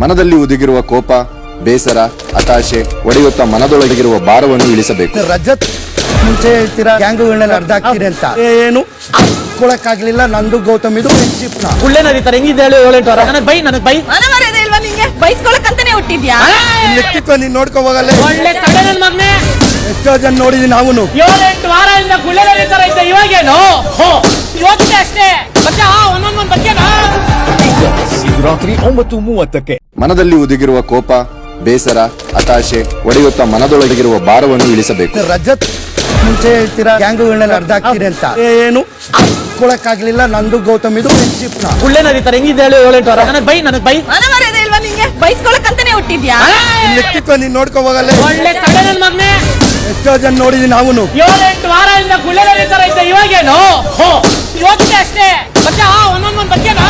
ಮನದಲ್ಲಿ ಉದುಗಿರುವ ಕೋಪ ಬೇಸರ ಹತಾಶೆ ಒಡೆಯುತ್ತಾ ಮನದೊಳಗಿರುವ ಭಾರವನ್ನು ಇಳಿಸಬೇಕು. ರಜತ್ ಮುಂಚೆ ಹೇಳ್ತೀರಾ ಗ್ಯಾಂಗುಗಳನ್ನೆಲ್ಲ ಅರ್ಧ ಹಾಕ್ತೀರಿ ಅಂತ ಏನು? ಕೊಳಕ್ಕಾಗ್ಲಿಲ್ಲ ನಂದು ಗೌತಮ್ ಇದು ಫ್ರೆಂಡ್ಶಿಪ್ನ. ಗುಳ್ಳೆ ನಡೀತಾರೆ ಹೆಂಗಿದೆ ಹೇಳಿ ಏಳೆಂಟು ವಾರ. ನನಗೆ ಬೈ ನನಗೆ ಬೈ. ಮನ ಮರ್ಯಾದೆ ಇಲ್ವಾ ನಿಂಗೆ? ಬೈಸ್ಕೊಳಕ್ಕಂತಾನೆ ಹುಟ್ಟಿದ್ಯಾ? ವ್ಯಕ್ತಿತ್ವ ನೀನ್ ನೋಡ್ಕೊ ಹೋಗಲ್ಲ. ಒಳ್ಳೆ ತಡೆ ನನ್ನ ಮಗ್ನೆ. ಎಷ್ಟೋ ಜನ ನೋಡಿದೀನಿ ನಾವು ಏಳೆಂಟು ವಾರದಿಂದ ಗುಳ್ಳೆ ನಡೀತಾರ ಇದ್ದ ಇವಾಗೇನು? ಹೋ ಯೋಚನೆ ಅಷ್ಟೇ. ಬಚ್ಚ ಒಂದೊಂದೊಂದು ಬಗ್ಗೆನಾ ರಾತ್ರಿ ಒಂಬತ್ತು ಮೂವತ್ತಕ್ಕೆ. ಮನದಲ್ಲಿ ಉದುಗಿರುವ ಕೋಪ ಬೇಸರ ಹತಾಶೆ ಒಡೆಯುತ್ತಾ ಮನದೊಳಗಿರುವ ಭಾರವನ್ನು ಇಳಿಸಬೇಕು. ರಜತ್ ಮುಂಚೆ ಹೇಳ್ತೀರಾ ಗ್ಯಾಂಗುಗಳನ್ನೆಲ್ಲ ಅರ್ಧ ಹಾಕ್ತೀರಿ ಅಂತ ಏನು? ಕೊಳಕ್ಕಾಗ್ಲಿಲ್ಲ ನಂದು ಗೌತಮ್ ಇದು ಫ್ರೆಂಡ್ಶಿಪ್ನ. ಗುಳ್ಳೆ ನಡೀತಾರೆ ಹೆಂಗಿದೆ ಹೇಳಿ ಏಳೆಂಟು ವಾರ. ನನಗೆ ಬೈ ನನಗೆ ಬೈ. ಮನ ಮರ್ಯಾದೆ ಇಲ್ವಾ ನಿಂಗೆ? ಬೈಸ್ಕೊಳಕ್ಕಂತಾನೆ ಹುಟ್ಟಿದ್ಯಾ? ವ್ಯಕ್ತಿತ್ವ ನೀನ್ ನೋಡ್ಕೋ ಹೋಗಲ್ಲ. ಒಳ್ಳೆ ತಡೆ ನನ್ನ ಮಗ್ನೆ. ಎಷ್ಟೋ ಜನ ನೋಡಿದೀನಿ ಅವನು ಏಳೆಂಟು ವಾರದಿಂದ ಗುಳ್ಳೆ ನಡೀತಾರ ಇದ್ದ ಇವಾಗೇನು? ಹೋ ಯೋಚನೆ ಅಷ್ಟೇ. ಮತ್ತೆ ಆ ಒಂದೊಂದೊಂದು ಬಗ್ಗೆನಾ